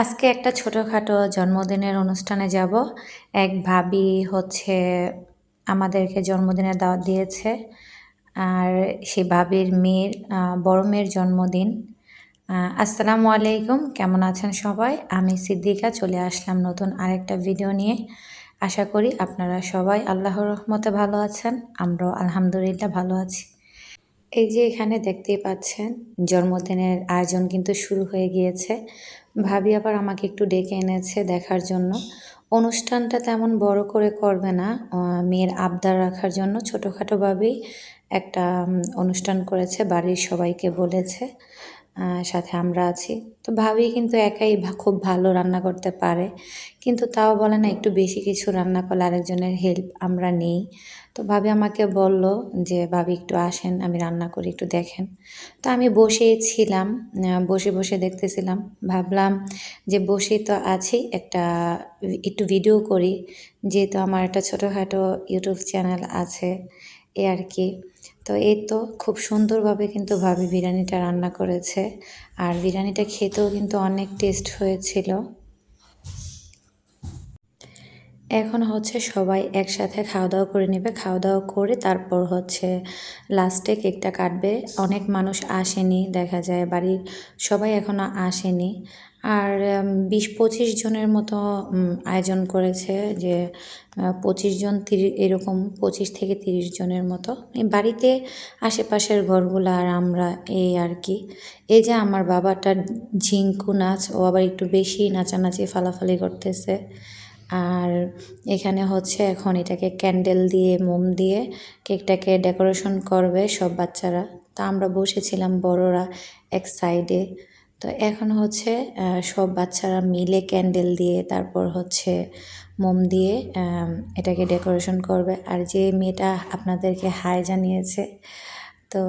আজকে একটা ছোটোখাটো জন্মদিনের অনুষ্ঠানে যাব। এক ভাবি হচ্ছে আমাদেরকে জন্মদিনের দাওয়াত দিয়েছে। আর সে ভাবির মেয়ের বড় মেয়ের জন্মদিন। আসসালামু আলাইকুম, কেমন আছেন সবাই? আমি সিদ্দিকা, চলে আসলাম নতুন আরেকটা ভিডিও নিয়ে। আশা করি আপনারা সবাই আল্লাহর রহমতে ভালো আছেন। আমরাও আলহামদুলিল্লাহ ভালো আছি। এই যে এখানে দেখতেই পাচ্ছেন, জন্মদিনের আয়োজন কিন্তু শুরু হয়ে গিয়েছে। ভাবি আবার আমাকে একটু ডেকে এনেছে দেখার জন্য। অনুষ্ঠানটা তেমন বড় করে করবে না। মেয়ের আবদার রাখার জন্য ছোটোখাটোভাবেই একটা অনুষ্ঠান করেছে, বাড়ির সবাইকে বলেছে। সাথে আমরা আছি। তো ভাবি কিন্তু একাই খুব ভালো রান্না করতে পারে। কিন্তু তাও বলে না, একটু বেশি কিছু রান্না করলে আরেকজনের হেল্প আমরা নেই। তো ভাবি আমাকে বলল যে, ভাবি একটু আসেন, আমি রান্না করি, একটু দেখেন। তো আমি বসেই ছিলাম বসে বসে দেখতেছিলাম। ভাবলাম যে বসেই তো আছি, একটা একটু ভিডিও করি। যেহেতু আমার একটা ছোটোখাটো ইউটিউব চ্যানেল আছে এ আর কি। তো এই তো খুব সুন্দরভাবে কিন্তু ভাবি বিরিয়ানিটা রান্না করেছে। আর বিরিয়ানিটা খেতেও কিন্তু অনেক টেস্ট হয়েছিল। এখন হচ্ছে সবাই একসাথে খাওয়া দাওয়া করে নেবে। খাওয়া দাওয়া করে তারপর হচ্ছে লাস্টে কেকটা কাটবে। অনেক মানুষ আসেনি, দেখা যায়। বাড়ির সবাই এখনও আসেনি। আর বিশ পঁচিশ জনের মতো আয়োজন করেছে যে পঁচিশ জন তিরিশ এরকম পঁচিশ থেকে তিরিশ জনের মতো। বাড়িতে আশেপাশের ঘরগুলো আর আমরা এই আর কি। এই যে আমার বাবাটা ঝিঙ্কু নাচ, ও আবার একটু বেশি নাচানাচি, ফালাফালি করতেছে। আর এখানে হচ্ছে এখন এটাকে ক্যান্ডেল দিয়ে, মোম দিয়ে কেকটাকে ডেকোরেশন করবে সব বাচ্চারা। তা আমরা বসেছিলাম বড়রা এক সাইডে তো এখন হচ্ছে সব বাচ্চারা মিলে ক্যান্ডেল দিয়ে, তারপর হচ্ছে মোম দিয়ে এটাকে ডেকোরেশন করবে। আর যে মেয়েটা আপনাদেরকে হাই জানিয়েছে তো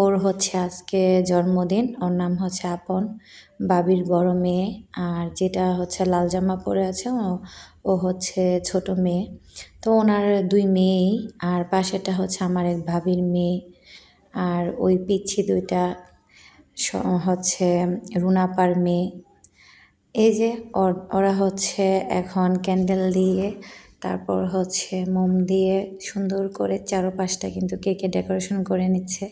ওর হচ্ছে আজকে জন্মদিন, ওর নাম হচ্ছে আপন, বাবির বড় মেয়ে। আর যেটা হচ্ছে লাল জামা পরে আছে, ও হচ্ছে ছোট মেয়ে। তো ওনার দুই মেয়েই, আর পাশেটা হচ্ছে আমার এক ভাবির মেয়ে। আর ওই পিচ্ছি দুইটা হচ্ছে রুনাপার মেয়ে। এই যে ওরা হচ্ছে এখন ক্যান্ডেল দিয়ে তারপর হচ্ছে মোম দিয়ে সুন্দর করে চারপাশটা কিন্তু কেকে ডেকোরেশন করে নিচ্ছে।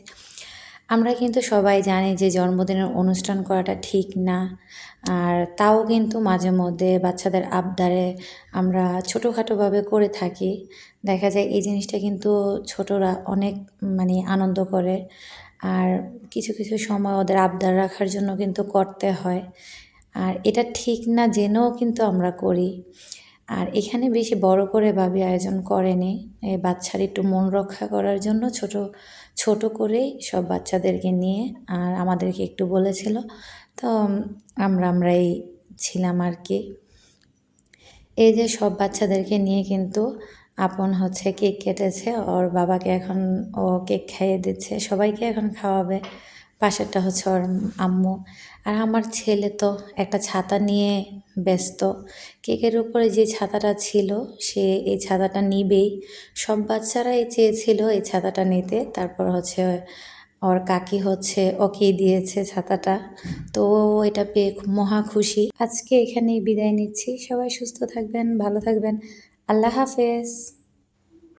আমরা কিন্তু সবাই জানি যে জন্মদিনের অনুষ্ঠান করাটা ঠিক না। আর তাও কিন্তু মাঝে মধ্যে বাচ্চাদের আবদারে আমরা ছোটোখাটোভাবে করে থাকি। দেখা যায় এই জিনিসটা কিন্তু ছোটরা অনেক মানে আনন্দ করে। আর কিছু কিছু সময় ওদের আবদার রাখার জন্য কিন্তু করতে হয়। আর এটা ঠিক না জেনেও কিন্তু আমরা করি। আর এখানে বেশি বড় করে ভাবি আয়োজন করেনি। এই বাচ্চার একটু মন রক্ষা করার জন্য ছোট ছোট করেই সব বাচ্চাদেরকে নিয়ে আর আমাদেরকে একটু বলেছিল। তো আমরা, আমরাই ছিলাম আর কি। এই যে সব বাচ্চাদেরকে নিয়ে কিন্তু আপন হচ্ছে কেক কেটেছে, ওর বাবাকে এখন ও কেক খাইয়ে দিচ্ছে, সবাইকে এখন খাওয়াবে। পাশেরটা হচ্ছে ওর আম্মু। আর আমার ছেলে তো একটা ছাতা নিয়ে ব্যস্ত। কেকের উপরে যে ছাতাটা ছিল, সে এই ছাতাটা নিবেই। সব বাচ্চারাই চেয়েছিল এই ছাতাটা নিতে। তারপর হচ্ছে ওর কাকি হচ্ছে ওকেই দিয়েছে ছাতাটা। তো এটা পেয়ে মহা খুশি। আজকে এখানেই বিদায় নিচ্ছি। সবাই সুস্থ থাকবেন, ভালো থাকবেন। আল্লাহ হাফেজ।